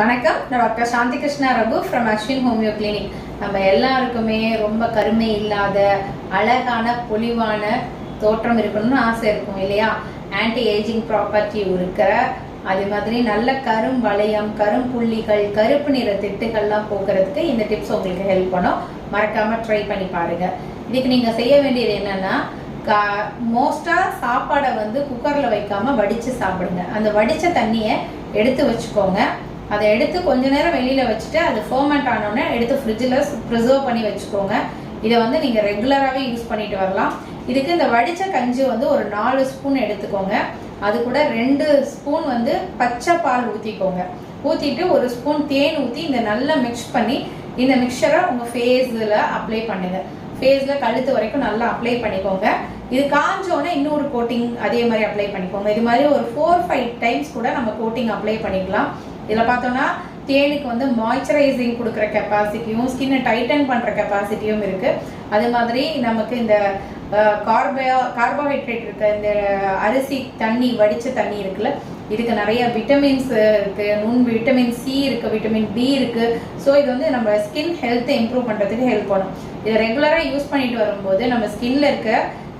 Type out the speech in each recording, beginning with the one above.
வணக்கம். நான் doctor Shanti Krishna Raghu from Ashwin homeo clinic நம்ம எல்லாருக்குமே ரொம்ப கருமை இல்லாத அழகான பொலிவான தோற்றம் இருக்கணும்னு ஆசை இருக்கும் இல்லையா? ஆன்டி ஏஜிங் ப்ராப்பர்ட்டி இருக்கிற அதே மாதிரி நல்ல கரும் வளையம் கரும் புள்ளிகள் கருப்பு நிற திட்டுகள்லாம் போக்குறதுக்கு இந்த டிப்ஸ் உங்களுக்கு ஹெல்ப் பண்ணும். மறக்காமல் ட்ரை பண்ணி பாருங்கள் இதுக்கு நீங்கள் செய்ய வேண்டியது என்னென்னா கா மோஸ்ட்டாக சாப்பாடை வந்து குக்கரில் வைக்காமல் வடித்து சாப்பிடுங்க. அந்த வடித்த தண்ணியை எடுத்து வச்சுக்கோங்க. அதை எடுத்து கொஞ்ச நேரம் வெளியில் வச்சுட்டு அது ஃபர்மெண்ட் ஆனோடனே எடுத்து ஃப்ரிட்ஜில் ப்ரிசர்வ் பண்ணி வச்சுக்கோங்க. இதை வந்து நீங்கள் ரெகுலராகவே யூஸ் பண்ணிட்டு வரலாம். இதுக்கு இந்த வடித்த கஞ்சி வந்து ஒரு நாலு ஸ்பூன் எடுத்துக்கோங்க. அது கூட ரெண்டு ஸ்பூன் வந்து பச்சை பால் ஊற்றிக்கோங்க ஊற்றிட்டு ஒரு ஸ்பூன் தேன் ஊற்றி இந்த நல்லா மிக்ஸ் பண்ணி இந்த மிக்சரை உங்கள் ஃபேஸில் அப்ளை பண்ணுங்கள் ஃபேஸில் கழுத்து வரைக்கும் நல்லா அப்ளை பண்ணிக்கோங்க. இது காஞ்சோடனே இன்னொரு கோட்டிங் அதே மாதிரி அப்ளை பண்ணிக்கோங்க. இது மாதிரி ஒரு ஃபோர் ஃபைவ் டைம்ஸ் கூட நம்ம கோட்டிங் அப்ளை பண்ணிக்கலாம். இதில் பார்த்தோம்னா தேனுக்கு வந்து மாய்ச்சரைசிங் கொடுக்குற கெப்பாசிட்டியும் ஸ்கின்னை டைட்டன் பண்ணுற கெப்பாசிட்டியும் இருக்குது அது மாதிரி நமக்கு இந்த கார்போ கார்போஹைட்ரேட் இருக்க இந்த அரிசி தண்ணி வடித்த தண்ணி இருக்குல்ல இதுக்கு நிறைய விட்டமின்ஸ் இருக்குது நுண் விட்டமின் சி இருக்குது விட்டமின் பி இருக்குது ஸோ இது வந்து நம்ம ஸ்கின் ஹெல்த்தை இம்ப்ரூவ் பண்ணுறதுக்கு ஹெல்ப் பண்ணும். இதை ரெகுலராக யூஸ் பண்ணிட்டு வரும்போது நம்ம ஸ்கின்ல இருக்க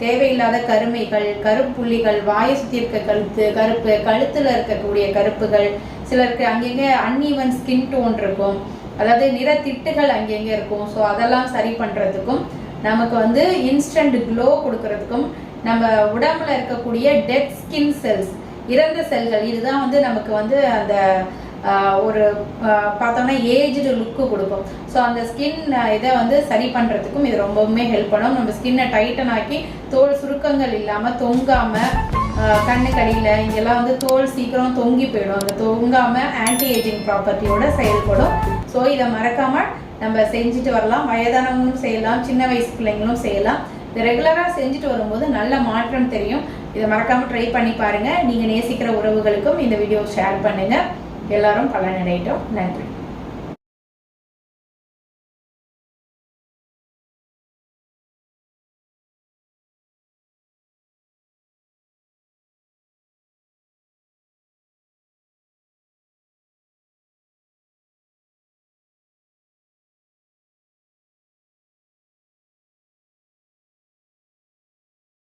தேவையில்லாத கருமைகள் கருப்புள்ளிகள் வாயை சுற்றி இருக்க கழுத்து கருப்பு கழுத்தில் இருக்கக்கூடிய கருப்புகள் சிலருக்கு அங்கங்கே அன்இவன் ஸ்கின் டோன் இருக்கும். அதாவது நிற திட்டுகள் அங்கங்கே இருக்கும். ஸோ அதெல்லாம் சரி பண்ணுறதுக்கும் நமக்கு வந்து இன்ஸ்டன்ட் க்ளோ கொடுக்கறதுக்கும் நம்ம உடம்புல இருக்கக்கூடிய டெட் ஸ்கின் செல்ஸ் இறந்த செல்கள் இதுதான் வந்து நமக்கு வந்து அந்த ஒரு பார்த்தோம்னா ஏஜ்டு லுக்கு கொடுக்கும். ஸோ அந்த ஸ்கின் இதை வந்து சரி பண்ணுறதுக்கும் இது ரொம்பவுமே ஹெல்ப் பண்ணும். நம்ம ஸ்கின்னை டைட்டன் ஆக்கி தோல் சுருக்கங்கள் இல்லாமல் தொங்காமல் கண்ணு கடியில் இங்கெல்லாம் வந்து தோல் சீக்கிரம் தொங்கி போயிடும். அந்த தொங்காமல் ஆன்டி ஏஜிங் ப்ராப்பர்ட்டியோட செயல்படும். ஸோ இதை மறக்காமல் நம்ம செஞ்சுட்டு வரலாம். வயதானவங்களும் செய்யலாம். சின்ன வயசு பிள்ளைங்களும் செய்யலாம். இதை ரெகுலராக செஞ்சுட்டு வரும்போது நல்ல மாற்றம் தெரியும். இதை மறக்காமல் ட்ரை பண்ணி பாருங்கள் நீங்கள் நேசிக்கிற உறவுகளுக்கும் இந்த வீடியோ ஷேர் பண்ணுங்கள் எல்லாரும் பலனடையட்டும். நன்றி.